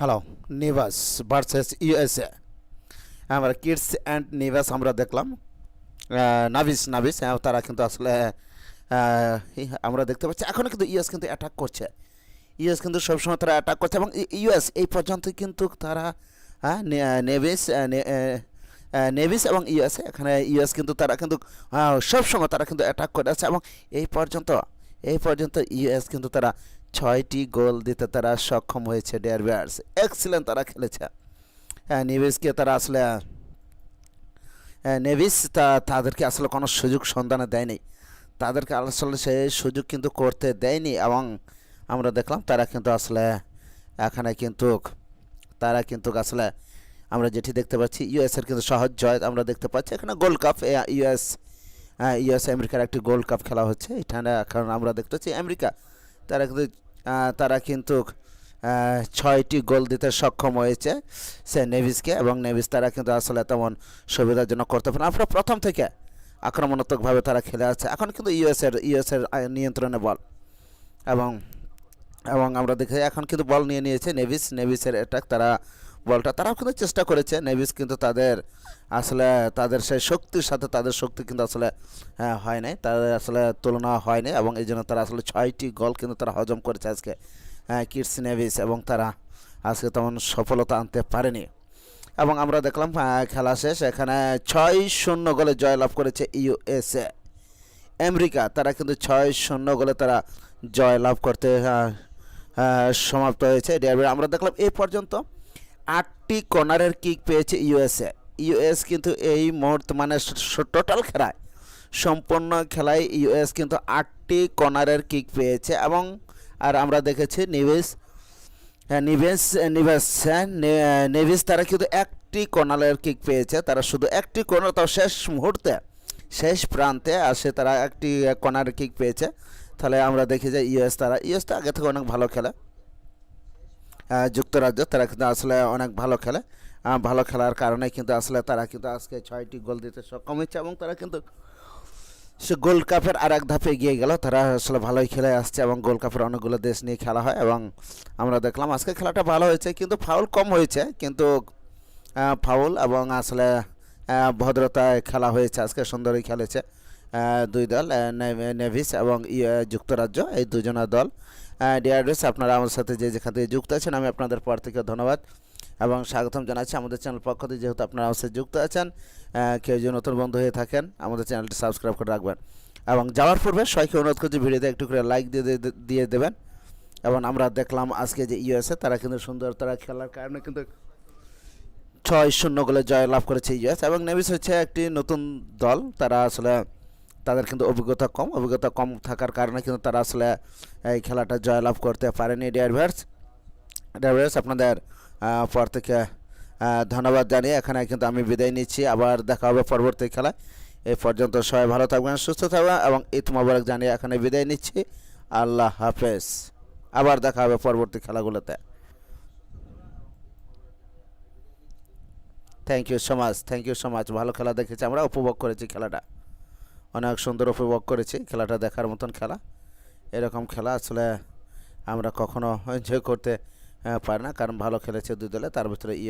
Hello Nevis versus USA আমরা kids and Nevis আমরা দেখলাম। নাভিস নাভিস হ্যাঁ, তারা কিন্তু আসলে আমরা দেখতে পাচ্ছি। এখনও কিন্তু ইউএস কিন্তু অ্যাটাক করছে। ইউএস কিন্তু সবসময় তারা অ্যাটাক করছে এবং ইউএস এই পর্যন্ত কিন্তু তারা হ্যাঁ নেভিস নেভিস এবং ইউএসএ এখানে ইউএস কিন্তু তারা কিন্তু সবসময় তারা কিন্তু অ্যাটাক করে আছে এবং এই পর্যন্ত এই পর্যন্ত ইউএস কিন্তু তারা ছয়টি গোল দিতে তারা সক্ষম হয়েছে ডেয়ার বিয়ার্স। এক্সিলেন্ট তারা খেলেছে। হ্যাঁ নেভিসকে তারা আসলে আহ, নেভিস তা তাদেরকে আসলে কোনো সুযোগ সন্ধানে দেয়নি। তাদেরকে আসলে সেই সুযোগ কিন্তু করতে দেয়নি এবং আমরা দেখলাম তারা কিন্তু আসলে এখানে কিন্তু তারা কিন্তু আসলে আমরা যেটি দেখতে পাচ্ছি ইউএসের কিন্তু সহজ জয় আমরা দেখতে পাচ্ছি। এখানে গোল্ড কাপ ইউএস ইউএস আমেরিকার একটি গোল্ড কাপ খেলা হচ্ছে। এখানে এখন আমরা দেখতে পাচ্ছি আমেরিকা তারা কিন্তু তারা কিন্তু ছয়টি গোল দিতে সক্ষম হয়েছে সে নেভিসকে এবং নেভিস তারা কিন্তু আসলে তেমন সুবিধাজনক করতে পারে আপনার প্রথম থেকে আক্রমণাত্মকভাবে তারা খেলে আছে। এখন কিন্তু ইউএসের ইউএসের নিয়ন্ত্রণে বল। এবং এবং আমরা দেখি, এখন কিন্তু বল নিয়ে নিয়েছে নেভিস। নেভিসের অ্যাটাক তারা বলটা তারাও কিন্তু চেষ্টা করেছে। নেভিস কিন্তু তাদের আসলে তাদের সেই শক্তির সাথে তাদের শক্তি কিন্তু আসলে হ্যাঁ, হয় নাই। তাদের আসলে তুলনা হয়নি এবং এই জন্য তারা আসলে ছয়টি গোল কিন্তু তারা হজম করেছে আজকে হ্যাঁ, কিডস নেভিস এবং তারা আজকে তেমন সফলতা আনতে পারেনি। এবং আমরা দেখলাম খেলা শেষ। এখানে ছয় শূন্য গোলে জয়লাভ করেছে ইউএসএ। আমেরিকা তারা কিন্তু ছয় শূন্য গোলে তারা জয়লাভ করতে সমাপ্ত হয়েছে। আমরা দেখলাম এই পর্যন্ত। আটটি কর্নারের কিক পেয়েছে ইউএসএ। ইউএস কিন্তু এই মুহূর্তে মানে টোটাল খেলায়, সম্পূর্ণ খেলায় ইউএস কিন্তু আটটি কর্নারের কিক পেয়েছে এবং, আর আমরা দেখেছি নিউজ হ্যাঁ নিভেস নিভেস হ্যাঁ নেভিস তারা কিন্তু একটি কর্নারের কিক পেয়েছে। তারা শুধু একটি কর্নার, তাও শেষ মুহূর্তে, শেষ প্রান্তে আসে তারা একটি কর্নারের কিক পেয়েছে। তাহলে আমরা দেখি যে ইউএস তারা, ইউএস তো আগে থেকে অনেক ভালো খেলে। যুক্তরাজ্য, তারা কিন্তু আসলে অনেক ভালো খেলে। ভালো খেলার কারণে কিন্তু আসলে তারা কিন্তু আজকে ছয়টি গোল দিতে সক্ষম হয়েছে এবং তারা কিন্তু সে গোল্ড কাপের আর এক ধাপে এগিয়ে গেল। তারা আসলে ভালোই খেলে আসছে এবং গোল্ড কাপের অনেকগুলো দেশ নিয়ে খেলা হয় এবং আমরা দেখলাম আজকে খেলাটা ভালো হয়েছে, কিন্তু ফাউল কম হয়েছে, কিন্তু ফাউল এবং আসলে ভদ্রতায় খেলা হয়েছে, আজকে সুন্দরই খেলেছে। দুই দল নেভিস এবং যুক্তরাজ্য, এই দুজনের দল। ডিআরএস আপনারা আমার সাথে যে যেখান থেকে যুক্ত আছেন, আমি আপনাদের পর থেকে ধন্যবাদ এবং স্বাগতম জানাচ্ছি আমাদের চ্যানেল পক্ষ থেকে যেহেতু আপনারা আমার সাথে যুক্ত আছেন কেউ যদি নতুন বন্ধু হয়ে থাকেন, আমাদের চ্যানেলটি সাবস্ক্রাইব করে রাখবেন এবং যাওয়ার পূর্বে সবাইকে অনুরোধ করছি ভিডিওতে একটু করে লাইক দিয়ে- দিয়ে দেবেন এবং আমরা দেখলাম আজকে যে ইউএসএ, তারা কিন্তু সুন্দর, তারা খেলার কারণে কিন্তু ছয় শূন্য গোলে জয় লাভ করেছে ইউএস এবং নেভিস হচ্ছে একটি নতুন দল। তারা আসলে তাদের কিন্তু অভিজ্ঞতা কম অভিজ্ঞতা কম থাকার কারণে কিন্তু তারা আসলে এই খেলাটা জয়লাভ করতে পারেনি। ডিয়ারভার্স ডিয়ারভার্স আপনাদের পর থেকে ধন্যবাদ জানিয়ে এখানে কিন্তু আমি বিদায় নিচ্ছি। আবার দেখা হবে পরবর্তী খেলায়। এই পর্যন্ত সবাই ভালো থাকবেন, সুস্থ থাকবেন এবং ঈদ মোবারক জানিয়ে এখানে বিদায় নিচ্ছি। আল্লাহ হাফেজ। আবার দেখা হবে পরবর্তী খেলাগুলোতে। Thank you so much thank you so much ভালো খেলা দেখেছি আমরা, উপভোগ করেছি খেলাটা। অনেক সুন্দর উপভোগ করেছি। খেলাটা দেখার মতন খেলা। এরকম খেলা আসলে আমরা কখনো এনজয় করতে পারি না। কারণ ভালো খেলেছে দুই দলে, তার ভিতরে ইএস